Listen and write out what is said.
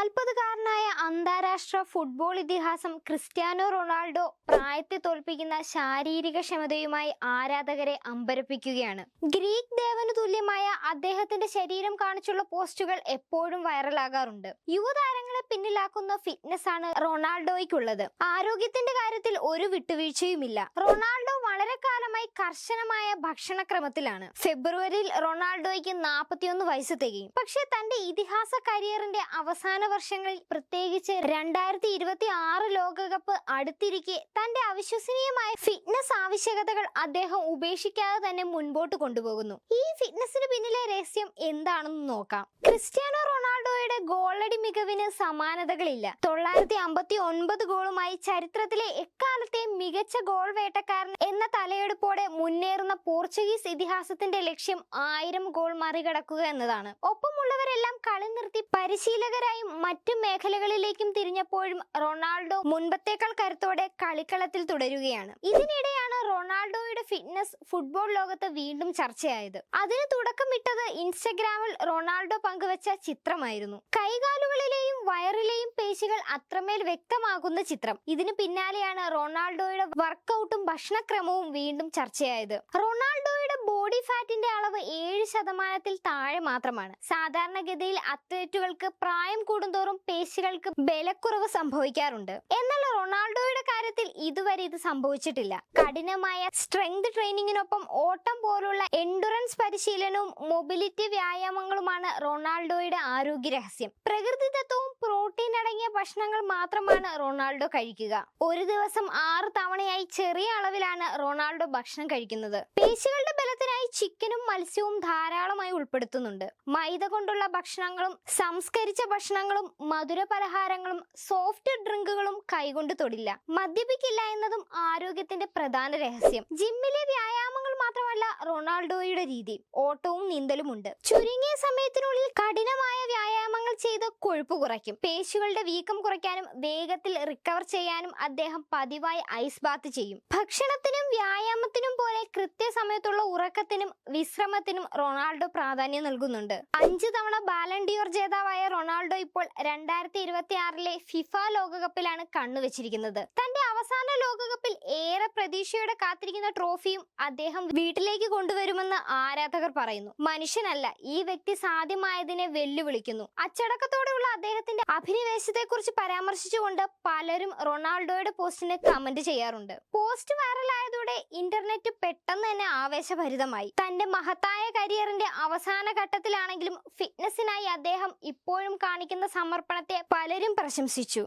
നാൽപ്പതുകാരനായ അന്താരാഷ്ട്ര ഫുട്ബോൾ ഇതിഹാസം Cristiano Ronaldo പ്രായത്തെ തോൽപ്പിക്കുന്ന ശാരീരിക ക്ഷമതയുമായി ആരാധകരെ അമ്പരപ്പിക്കുകയാണ്. ഗ്രീക്ക് ദേവന് തുല്യമായ അദ്ദേഹത്തിന്റെ ശരീരം കാണിച്ചുള്ള പോസ്റ്റുകൾ എപ്പോഴും വൈറലാകാറുണ്ട്. യുവതാരങ്ങളെ പിന്നിലാക്കുന്ന ഫിറ്റ്നസ് ആണ് റൊണാൾഡോയ്ക്കുള്ളത്. ആരോഗ്യത്തിന്റെ കാര്യത്തിൽ ഒരു വിട്ടുവീഴ്ചയുമില്ല. റൊണാൾഡോ വളരെ കാലമായി കർശനമായ ഭക്ഷണക്രമത്തിലാണ്. ഫെബ്രുവരിയിൽ റൊണാൾഡോയ്ക്ക് നാൽപ്പത്തിയൊന്ന് വയസ്സ് തികയും. പക്ഷെ തന്റെ ഇതിഹാസ കരിയറിന്റെ അവസാന വർഷങ്ങളിൽ പ്രത്യേകിച്ച് രണ്ടായിരത്തി ഇരുപത്തി ആറ് ലോകകപ്പ് അടുത്തിരിക്കെ തന്റെ അവിശ്വസനീയമായ ഫിറ്റ്നസ് ആവശ്യകതകൾ അദ്ദേഹം ഉപേക്ഷിക്കാതെ തന്നെ മുൻപോട്ട് കൊണ്ടുപോകുന്നു. ഈ ഫിറ്റ്നസിന് പിന്നിലെ രഹസ്യം എന്താണെന്ന് നോക്കാം. ക്രിസ്ത്യാനോ റൊണാൾഡോയുടെ ഗോളടി മികവിന് സമാനതകളില്ല. തൊള്ളായിരത്തി അമ്പത്തി ഒൻപത് ഗോളുമായി ചരിത്രത്തിലെ എക്കാലത്തെ മികച്ച ഗോൾ വേട്ടക്കാരൻ എന്ന തലയെടുപ്പോടെ മുന്നേറുന്ന പോർച്ചുഗീസ് ഇതിഹാസത്തിന്റെ ലക്ഷ്യം ആയിരം ഗോൾ മറികടക്കുക എന്നതാണ്. ഒപ്പമുള്ളവരെല്ലാം കളി നിർത്തി പരിശീലകരായും മറ്റു മേഖലകളിലേക്കും തിരിഞ്ഞപ്പോഴും റൊണാൾഡോ മുൻപത്തേക്കാൾ കരുത്തോടെ കളിക്കളത്തിൽ തുടരുകയാണ്. ഇതിനിടെയാണ് റൊണാൾഡോയുടെ ഫിറ്റ്നസ് ഫുട്ബോൾ ലോകത്ത് വീണ്ടും ചർച്ചയായത്. അതിന് തുടക്കമിട്ടത് ഇൻസ്റ്റഗ്രാമിൽ റൊണാൾഡോ പങ്കുവച്ച ചിത്രമായിരുന്നു. കൈകാലുകളിലെയും വയറിലെയും പേശികൾ അത്രമേൽ വ്യക്തമാകുന്ന ചിത്രം. ഇതിന് പിന്നാലെയാണ് റൊണാൾഡോയുടെ വർക്കൗട്ടും ഭക്ഷണക്രമവും വീണ്ടും ചർച്ചയായത്. റൊണാൾഡോയുടെ ബോഡി ഫാറ്റിന്റെ അളവ് ഏഴ് ശതമാനത്തിൽ താഴെ മാത്രമാണ്. സാധാരണഗതിയിൽ അത്ലറ്റുകൾക്ക് പ്രായം കൂടുന്തോറും പേശികൾക്ക് ബലക്കുറവ് സംഭവിക്കാറുണ്ട്. എന്നാൽ റൊണാൾഡോയുടെ കാര്യത്തിൽ ഇതുവരെ ഇത് സംഭവിച്ചിട്ടില്ല. കഠിനമായ സ്ട്രെങ്ത് ട്രെയിനിങ്ങിനൊപ്പം ഓട്ടം പോലുള്ള എൻഡുറൻസ് പരിശീലനവും മൊബിലിറ്റി വ്യായാമങ്ങളുമാണ് റൊണാൾഡോയുടെ ആരോഗ്യ രഹസ്യം പ്രകൃതിദത്തവും പ്രോട്ടീൻ അടങ്ങിയ ഭക്ഷണങ്ങൾ മാത്രമാണ് റൊണാൾഡോ കഴിക്കുക. ഒരു ദിവസം ആറ് തവണയായി ചെറിയ അളവിലാണ് റൊണാൾഡോ ഭക്ഷണം കഴിക്കുന്നത്. പേശികളുടെ ബലത്തിനായി ചിക്കനും മത്സ്യവും ധാരാളമായി ഉൾപ്പെടുത്തുന്നുണ്ട്. മൈദ കൊണ്ടുള്ള ഭക്ഷണങ്ങളും സംസ്കരിച്ച ഭക്ഷണങ്ങളും മധുര പലഹാരങ്ങളും സോഫ്റ്റ് ഡ്രിങ്കുകളും കൈകൊണ്ട് തൊടില്ല. മദ്യപിക്കില്ല എന്നതും ആരോഗ്യത്തിന്റെ പ്രധാന രഹസ്യം. ജിമ്മിലെ വ്യായാമങ്ങൾ മാത്രമല്ല റൊണാൾഡോയുടെ രീതി. ഓട്ടവും നീന്തലുമുണ്ട്. ചുരുങ്ങിയ സമയത്തിനുള്ളിൽ ചെയ്ത് കൊഴുപ്പ് കുറയ്ക്കും. പേശികളുടെ വീക്കം കുറയ്ക്കാനും വേഗത്തിൽ റിക്കവർ ചെയ്യാനും അദ്ദേഹം പതിവായി ഐസ് ബാത്ത് ചെയ്യും. ഭക്ഷണത്തിനും വ്യായാമത്തിനും പോലെ കൃത്യസമയത്തുള്ള ഉറക്കത്തിനും വിശ്രമത്തിനും റൊണാൾഡോ പ്രാധാന്യം നൽകുന്നുണ്ട്. അഞ്ചു തവണ ബാലൻഡിയോർ ജേതാവായ റൊണാൾഡോ ഇപ്പോൾ രണ്ടായിരത്തി ഇരുപത്തിയാറിലെ ഫിഫ ലോകകപ്പിലാണ് കണ്ണുവച്ചിരിക്കുന്നത്. അവസാന ലോകകപ്പിൽ ഏറെ പ്രതീക്ഷയോടെ കാത്തിരിക്കുന്ന ട്രോഫിയും അദ്ദേഹം വീട്ടിലേക്ക് കൊണ്ടുവരുമെന്ന് ആരാധകർ പറയുന്നു. മനുഷ്യനല്ല ഈ വ്യക്തി സാധ്യമായതിനെ വെല്ലുവിളിക്കുന്നു. അച്ചടക്കത്തോടെയുള്ള അദ്ദേഹത്തിന്റെ അഭിനിവേശത്തെ കുറിച്ച് പരാമർശിച്ചുകൊണ്ട് പലരും റൊണാൾഡോയുടെ പോസ്റ്റിന് കമന്റ് ചെയ്യാറുണ്ട്. പോസ്റ്റ് വൈറലായതോടെ ഇന്റർനെറ്റ് പെട്ടെന്ന് തന്നെ ആവേശഭരിതമായി. തന്റെ മഹത്തായ കരിയറിന്റെ അവസാന ഘട്ടത്തിലാണെങ്കിലും ഫിറ്റ്നസിനായി അദ്ദേഹം ഇപ്പോഴും കാണിക്കുന്ന സമർപ്പണത്തെ പലരും പ്രശംസിച്ചു.